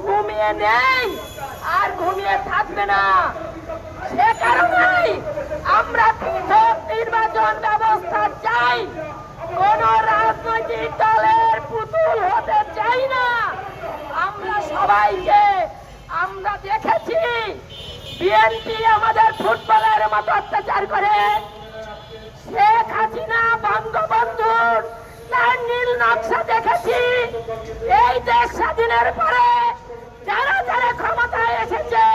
ঘুমিয়ে নেই, আর ঘুমিয়ে থাকবে না। সে কারণেই আমরা পৃথক নির্বাচন ব্যবস্থা চাই। কোন রাজনৈতিক দলের পুতুল হতে চাই না। আমরা সবাইকে, আমরা দেখেছি, বিএনপি আমাদের ফুটবলের মতো অত্যাচার করে। দেশ স্বাধীনের পরে যারা যারা ক্ষমতায় এসেছে,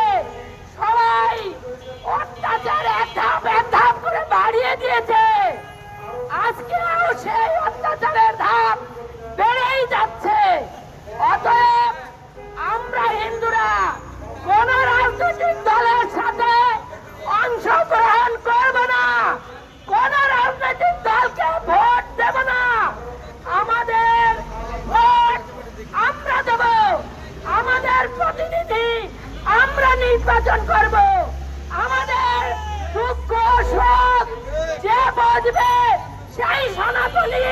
সবাই অত্যাচার এক ধাপ এক ধাপ করে বাড়িয়ে দিয়েছে। আজকেও সেই অত্যাচারের ধাপ বেড়েই যাচ্ছে। অতএব আমরা হিন্দুরা কোন রাজনৈতিক দলের সাথে অংশগ্রহণ করব না কোন রাজনৈতিক দলকে ভোট দেব না আমাদের ভোট আমরা দেব আমাদের প্রতিনিধি আমরা নির্বাচন করব। আমাদের দুঃখ সুখ যে বুঝবে সেই সনাতনী,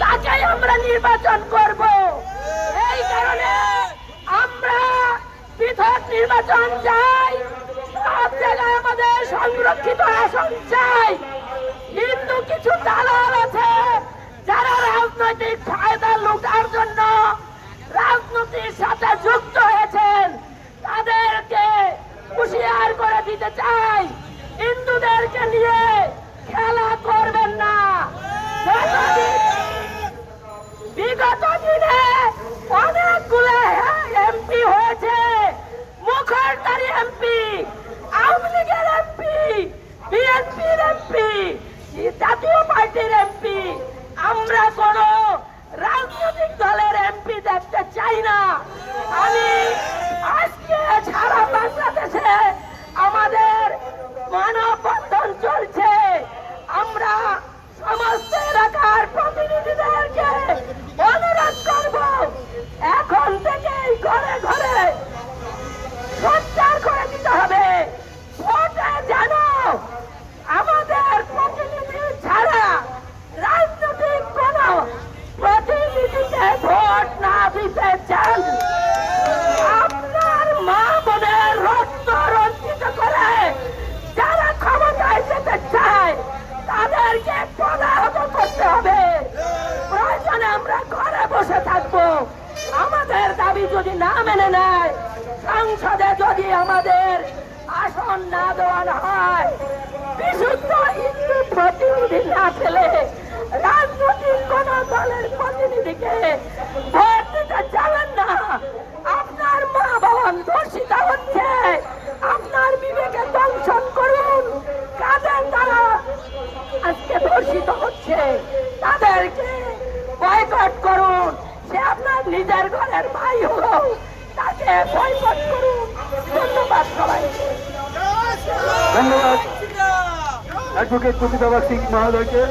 তাকেই আমরা নির্বাচন করব। এই কারণে আমরা পৃথক নির্বাচন চাই, সব জায়গায় আমাদের সংরক্ষিত আসন চাই। কিন্তু কিছু দালাল আছে যারা রাজনৈতিক ফায়দা লুটার জন্য রাজনীতির সাথে যুক্ত হয়েছেন তাদেরকে হুঁশিয়ার করে দিতে চাই। হিন্দুদেরকে নিয়ে খেলা করবেন না। বিগত দিনে অনেকগুলো এমপি হয়েছে। মুখরদারি এমপি, আওয়ামী লীগের এমপি, বিএনপির এমপি, জাতীয় পার্টির এমপি। আমরা কোন রাজনৈতিক দলের এমপি দেখতে চাই না। আমি আজকে সারা বাংলাদেশে আমাদের মানববন্ধন চলছে আমরা সমস্ত এলাকার প্রতিনিধিদেরকে অনুরোধ করব এখন থেকেই ঘরে ঘরে সঞ্চার করে দিতে হবে ভোটে যেন আমাদের প্রতিনিধি ছাড়া রাজনৈতিক কোন প্রতিনিধিকে ভোট না দিতে চান আপনার মা বোনের রক্ত রঞ্জিত করে যারা ক্ষমতায় যেতে চায়, তাদেরকে পদাহত করতে হবে। প্রয়োজনে আমরা ঘরে বসে থাকব। আমাদের দাবি যদি না মেনে নেয়, সংসদে যদি আমাদের আসন না দেওয়ানো হয়, বিশুদ্ধ হিন্দু প্রতিনিধি না পেলে রাজনৈতিক কোন দলের প্রতিনিধিকে ভোট দিতে যাবেন না আপনার মা বাবা দর্শিত হচ্ছে আপনার বিবেকে দংশন করুন কাদের দ্বারা আজকে দর্শিত হচ্ছে তাদেরকে বয়কট করুন। সে আপনার নিজের ঘরের ভাই হলো। তাকে বয়কট করুন। ধন্যবাদ সবাইকে। ধন্যবাদ। অ্যাডভোকেট প্রতিভাবাদ সিং মহোদয়কে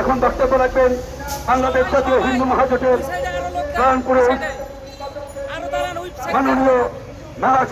এখন বক্তব্য রাখবেন বাংলাদেশ জাতীয় হিন্দু মহাজোটের প্রাণপুরে আরও দাঁড়ান মাননীয় নারা